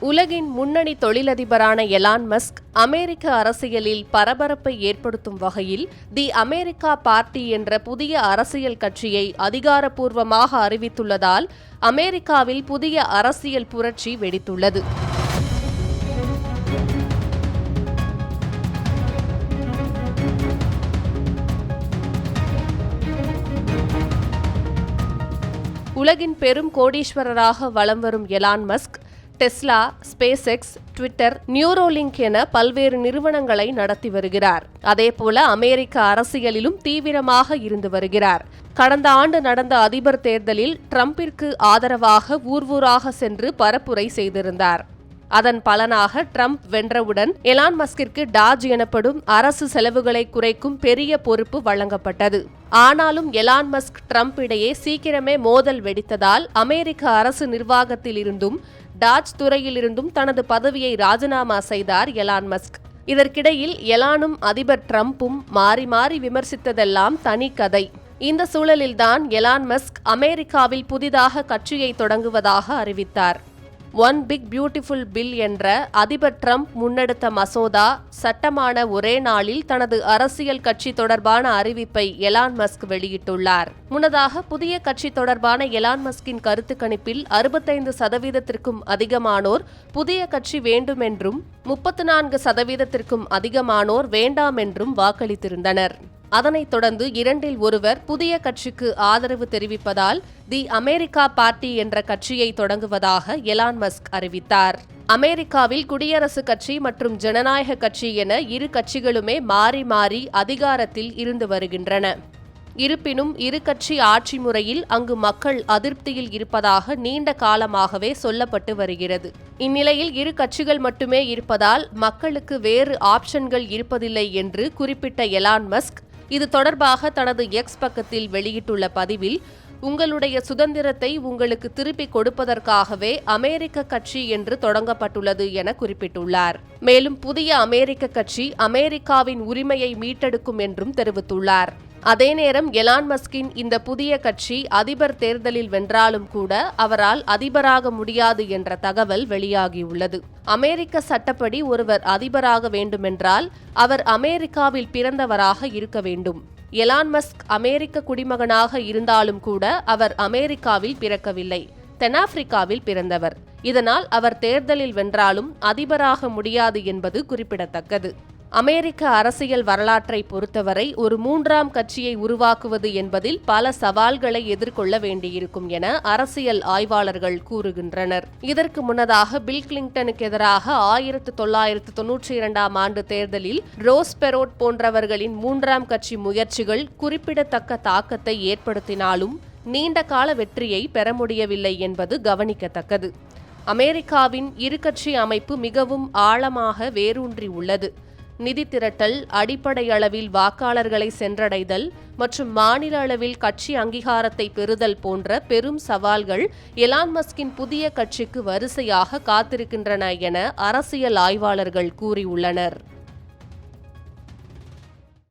உலகின் முன்னணி தொழிலதிபரான Elon Musk அமெரிக்க அரசியலில் பரபரப்பை ஏற்படுத்தும் வகையில் தி அமெரிக்கா பார்ட்டி என்ற புதிய அரசியல் கட்சியை அதிகாரப்பூர்வமாக அறிவித்துள்ளதால் அமெரிக்காவில் புதிய அரசியல் புரட்சி வெடித்துள்ளது. உலகின் பெரும் கோடீஸ்வரராக வலம் வரும் Elon Musk Tesla SpaceX Twitter Neuralink என பல்வேறு நிறுவனங்களை நடத்தி வருகிறார். அதேபோல அமெரிக்க அரசியலிலும் தீவிரமாக இருந்து வருகிறார். கடந்த ஆண்டு நடந்த அதிபர் தேர்தலில் டிரம்பிற்கு ஆதரவாக ஊர்வூராக சென்று பரப்புரை செய்திருந்தார். அதன் பலனாக ட்ரம்ப் வென்றவுடன் எலான் மஸ்கிற்கு டாஜ் எனப்படும் அரசு செலவுகளை குறைக்கும் பெரிய பொறுப்பு வழங்கப்பட்டது. ஆனாலும் எலான் மஸ்க் ட்ரம்ப் இடையே சீக்கிரமே மோதல் வெடித்ததால் அமெரிக்க அரசு நிர்வாகத்தில் இருந்தும் டாஜ் துறையிலிருந்தும் தனது பதவியை ராஜினாமா செய்தார் எலான் மஸ்க். இதற்கிடையில் எலானும் அதிபர் ட்ரம்ப்பும் மாறி மாறி விமர்சித்ததெல்லாம் தனி கதை. இந்த சூழலில்தான் எலான் மஸ்க் அமெரிக்காவில் புதிதாக கட்சியை தொடங்குவதாக அறிவித்தார். ஒன் பிக் பியூட்டிஃபுல் பில் என்ற அதிபர் ட்ரம்ப் முன்னெடுத்த மசோதா சட்டமான ஒரே நாளில் தனது அரசியல் கட்சி தொடர்பான அறிவிப்பை எலான் மஸ்க் வெளியிட்டுள்ளார். முன்னதாக புதிய கட்சி தொடர்பான எலான் மஸ்கின் கருத்து கணிப்பில் அறுபத்தைந்து சதவீதத்திற்கும் அதிகமானோர் புதிய கட்சி வேண்டும் என்றும் முப்பத்து நான்கு சதவீதத்திற்கும் அதிகமானோர் வேண்டாம் என்றும் வாக்களித்திருந்தனர். அதனைத் தொடர்ந்து இரண்டில் ஒருவர் புதிய கட்சிக்கு ஆதரவு தெரிவிப்பதால் தி அமெரிக்கா பார்ட்டி என்ற கட்சியை தொடங்குவதாக எலான் மஸ்க் அறிவித்தார். அமெரிக்காவில் குடியரசுக் கட்சி மற்றும் ஜனநாயக கட்சி என இரு கட்சிகளுமே மாறி மாறி அதிகாரத்தில் இருந்து வருகின்றன. இருப்பினும் இரு கட்சி ஆட்சி முறையில் அங்கு மக்கள் அதிருப்தியில் இருப்பதாக நீண்ட காலமாகவே சொல்லப்பட்டு வருகிறது. இந்நிலையில் இரு கட்சிகள் மட்டுமே இருப்பதால் மக்களுக்கு வேறு ஆப்ஷன்கள் இருப்பதில்லை என்று குறிப்பிட்ட எலான் மஸ்க் இது தொடர்பாக தனது எக்ஸ் பக்கத்தில் வெளியிட்டுள்ள பதிவில் உங்களுடைய சுதந்திரத்தை உங்களுக்கு திருப்பிக் கொடுப்பதற்காகவே அமெரிக்க கட்சி என்று தொடங்கப்பட்டுள்ளது என குறிப்பிட்டுள்ளார். மேலும் புதிய அமெரிக்க கட்சி அமெரிக்காவின் உரிமையை மீட்டெடுக்கும் என்றும் தெரிவித்துள்ளார். அதே நேரம் எலான் மஸ்கின் இந்த புதிய கட்சி அதிபர் தேர்தலில் வென்றாலும் கூட அவரால் அதிபராக முடியாது என்ற தகவல் வெளியாகியுள்ளது. அமெரிக்க சட்டப்படி ஒருவர் அதிபராக வேண்டுமென்றால் அவர் அமெரிக்காவில் பிறந்தவராக இருக்க வேண்டும். எலான் மஸ்க் அமெரிக்க குடிமகனாக இருந்தாலும் கூட அவர் அமெரிக்காவில் பிறக்கவில்லை. தென்னாப்பிரிக்காவில் பிறந்தவர். இதனால் அவர் தேர்தலில் வென்றாலும் அதிபராக முடியாது என்பது குறிப்பிடத்தக்கது. அமெரிக்க அரசியல் வரலாற்றை பொறுத்தவரை ஒரு மூன்றாம் கட்சியை உருவாக்குவது என்பதில் பல சவால்களை எதிர்கொள்ள வேண்டியிருக்கும் என அரசியல் ஆய்வாளர்கள் கூறுகின்றனர். இதற்கு முன்னதாக பில் கிளின்டனுக்கு எதிராக ஆயிரத்து தொள்ளாயிரத்து தொன்னூற்றி இரண்டாம் ஆண்டு தேர்தலில் ரோஸ் பெரோட் போன்றவர்களின் மூன்றாம் கட்சி முயற்சிகள் குறிப்பிடத்தக்க தாக்கத்தை ஏற்படுத்தினாலும் நீண்ட கால வெற்றியை பெற முடியவில்லை என்பது கவனிக்கத்தக்கது. அமெரிக்காவின் இரு கட்சி அமைப்பு மிகவும் ஆழமாக வேரூன்றி உள்ளது. நிதி திரட்டல் அடிப்படை அளவில் வாக்காளர்களை சென்றடைதல் மற்றும் மாநில அளவில் கட்சி அங்கீகாரத்தை பெறுதல் போன்ற பெரும் சவால்கள் எலான் மஸ்கின் புதிய கட்சிக்கு வரிசையாக காத்திருக்கின்றன என அரசியல் ஆய்வாளர்கள் கூறியுள்ளனர்.